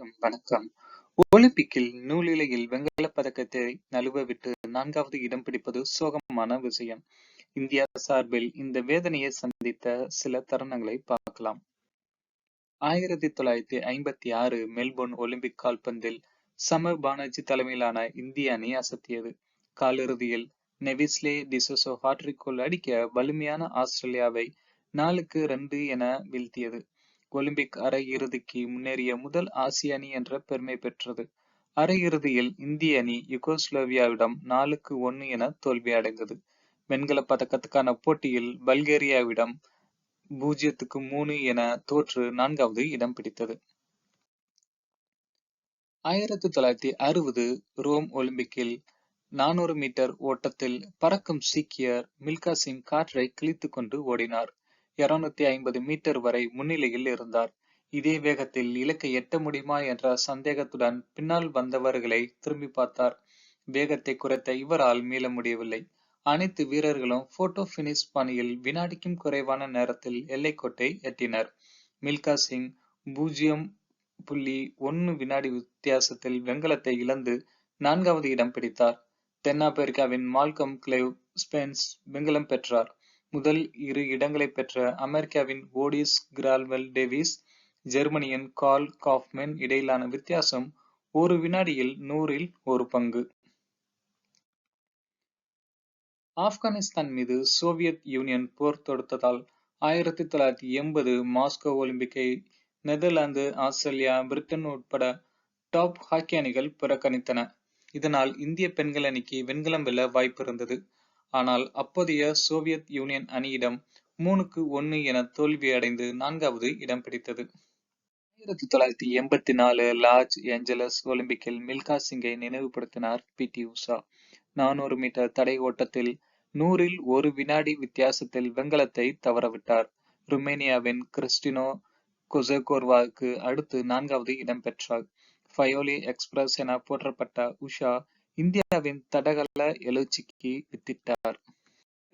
வணக்கம் வணக்கம். ஒலிம்பிக்கில் நூலிலையில் வெண்கலப் பதக்கத்தை நழுவ விட்டு நான்காவது இடம் பிடிப்பது சோகமான விஷயம். இந்தியா சார்பில் இந்த வேதனையை சந்தித்த சில தருணங்களை பார்க்கலாம். ஆயிரத்தி தொள்ளாயிரத்தி ஐம்பத்தி ஆறு மெல்போர்ன் ஒலிம்பிக் கால்பந்தில் சமர் பானர்ஜி தலைமையிலான இந்திய அணி அசத்தியது. காலிறுதியில் நெவிஸ்லே டிசோசோ ஹாட்ரிக் அடிக்க வலிமையான ஆஸ்திரேலியாவை நாலுக்கு ரெண்டு என வீழ்த்தியது. ஒலிம்பிக் அரையிறுதிக்கு முன்னேறிய முதல் ஆசிய அணி என்ற பெருமை பெற்றது. அரையிறுதியில் இந்திய அணி யுகோஸ்லோவியாவிடம் நாலுக்கு ஒன்னு என தோல்வி அடைந்தது. வெண்கல பதக்கத்துக்கான போட்டியில் பல்கேரியாவிடம் பூஜ்ஜியத்துக்கு மூணு என தோற்று நான்காவது இடம் பிடித்தது. ஆயிரத்தி தொள்ளாயிரத்தி அறுபது ரோம் ஒலிம்பிக்கில் நானூறு மீட்டர் ஓட்டத்தில் பறக்கும் சீக்கியர் மில்கா சிங் காற்றை கிழித்து கொண்டு ஓடினார். இருநூத்தி ஐம்பது மீட்டர் வரை முன்னிலையில் இருந்தார். இதே வேகத்தில் இலக்கை எட்ட முடியுமா என்ற சந்தேகத்துடன் பின்னால் வந்தவர்களை திரும்பி பார்த்தார். வேகத்தை குறைத்த இவரால் மீள முடியவில்லை. அனைத்து வீரர்களும் போட்டோ பினிஷ் பணியில் வினாடிக்கும் குறைவான நேரத்தில் எல்லைக்கோட்டை எட்டினர். மில்கா சிங் பூஜ்ஜியம் புள்ளி ஒன்னு வினாடி வித்தியாசத்தில் வெங்கலத்தை இழந்து நான்காவது இடம் பிடித்தார். தென்னாப்பிரிக்காவின் மால்கம் கிளேவ் ஸ்பென்ஸ் வெங்கலம் பெற்றார். முதல் இரு இடங்களை பெற்ற அமெரிக்காவின் ஓடிஸ் கிரால்வெல் டேவிஸ் ஜெர்மனியின் கால் காஃப்மென் இடையிலான வித்தியாசம் ஒரு வினாடியில் நூறில் ஒரு பங்கு. ஆப்கானிஸ்தான் மீது சோவியத் யூனியன் போர் தொடுத்ததால் ஆயிரத்தி தொள்ளாயிரத்தி எண்பது மாஸ்கோ ஒலிம்பிக்கை நெதர்லாந்து ஆஸ்திரேலியா பிரிட்டன் உட்பட டாப் ஹாக்கி அணிகள் புறக்கணித்தன. இதனால் இந்திய பெண்கள் அணிக்கு வெண்கலம் வெல்ல வாய்ப்பு இருந்தது. ஆனால் அப்போதைய சோவியத் யூனியன் அணியிடம் மூணுக்கு ஒன்னு என தோல்வியடைந்து நான்காவது இடம் பிடித்தது. ஆயிரத்தி தொள்ளாயிரத்தி எண்பத்தி நாலு லாஸ் ஏஞ்சலஸ் ஒலிம்பிக்கில் மில்கா சிங்கை நினைவுபடுத்தினார் பி. டி. உஷா. நானூறு மீட்டர் தடை ஓட்டத்தில் நூறில் ஒரு வினாடி வித்தியாசத்தில் வெங்கலத்தை தவறவிட்டார். ருமேனியாவின் கிறிஸ்டினோ கொசகோர்வாவுக்கு அடுத்து நான்காவது இடம் பெற்றார். ஃபயோலி எக்ஸ்பிரஸ் என போற்றப்பட்ட உஷா இந்தியாவின் தடகள எழுச்சிக்கு வித்திட்டார்.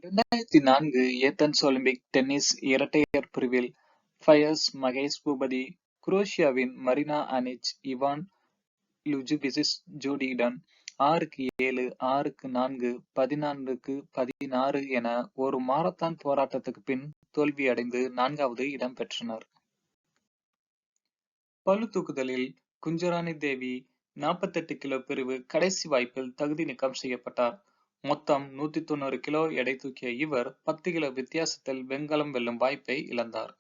இரண்டாயிரத்தி நான்கு ஏத்தன்ஸ் ஒலிம்பிக் டென்னிஸ் இரட்டையர் பிரிவில் ஃபயஸ் மகேஷ் பூபதி குரோஷியாவின் மரினா அனிச் இவான் லுஜுபிசிஸ் ஜோடியுடன் ஆறுக்கு ஏழு ஆறுக்கு நான்கு பதினான்குக்கு பதினாறு என ஒரு மாரத்தான் போராட்டத்துக்கு பின் தோல்வியடைந்து நான்காவது இடம் பெற்றனர். பளு தூக்குதலில் குஞ்சராணி தேவி நாற்பத்தெட்டு கிலோ பிரிவு கடைசி வாய்ப்பில் தகுதி நீக்கம் செய்யப்பட்டார். மொத்தம் நூத்தி தொண்ணூறு கிலோ எடை தூக்கிய இவர் பத்து கிலோ வித்தியாசத்தில் வெண்கலம் வெல்லும் வாய்ப்பை இழந்தார்.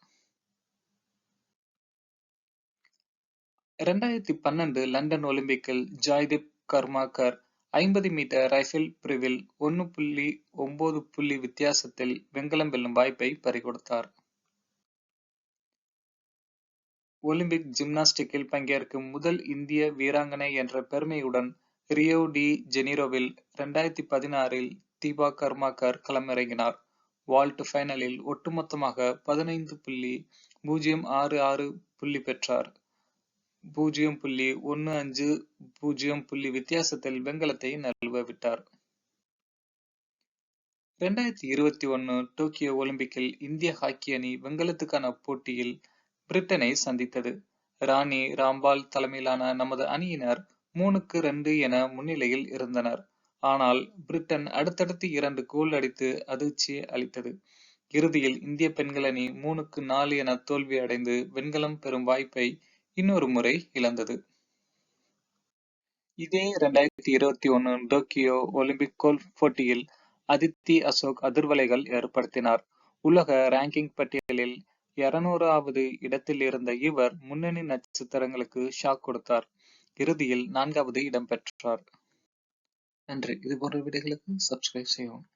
இரண்டாயிரத்தி பன்னெண்டு லண்டன் ஒலிம்பிக்கில் ஜாய்தீப் கர்மாக்கர் ஐம்பது மீட்டர் ரைபிள் பிரிவில் ஒன்னு புள்ளி ஒன்பது புள்ளி வித்தியாசத்தில் வெண்கலம் வெல்லும் வாய்ப்பை பறிகொடுத்தார். ஒலிம்பிக் ஜிம்னாஸ்டிக்கில் பங்கேற்கும் முதல் இந்திய வீராங்கனை என்ற பெருமையுடன் ரியோ டி ஜெனிரோவில் இரண்டாயிரத்தி பதினாறில் தீபா கர்மாக்கர் களமிறங்கினார். வால்ட் ஃபைனலில் ஒட்டுமொத்தமாக பதினைந்து புள்ளி பூஜ்ஜியம் ஆறு ஆறு புள்ளி பெற்றார். பூஜ்ஜியம் புள்ளி ஒன்று அஞ்சு பூஜ்ஜியம் புள்ளி வித்தியாசத்தில் வெங்கலத்தை நழுவ விட்டார். இரண்டாயிரத்தி இருபத்தி ஒன்னு டோக்கியோ ஒலிம்பிக்கில் இந்திய ஹாக்கி அணி வெங்கலத்துக்கான போட்டியில் பிரிட்டனை சந்தித்தது. ராணி ராம்பால் தலைமையிலான நமது அணியினர் மூணுக்கு ரெண்டு என முன்னிலையில் இருந்தனர். ஆனால் பிரிட்டன் அடுத்தடுத்து இரண்டு கோல் அடித்து அதிர்ச்சி அளித்தது. இறுதியில் இந்திய பெண்கள் அணி மூணுக்கு நாலு என தோல்வி அடைந்து வெண்கலம் பெறும் வாய்ப்பை இன்னொரு முறை இழந்தது. இதே இரண்டாயிரத்தி இருபத்தி ஒன்னு டோக்கியோ ஒலிம்பிக் கோல் போட்டியில் அதித்தி அசோக் அதிர்வலைகள் ஏற்படுத்தினார். உலக ரேங்கிங் பட்டியலில் இருநூறாவது இடத்தில் இருந்த இவர் முன்னணி நட்சத்திரங்களுக்கு ஷாக் கொடுத்தார். இறுதியில் நான்காவது இடம் பெற்றார். நன்றி. இது போன்ற வீடியோகளுக்கு சப்ஸ்கிரைப் செய்யவும்.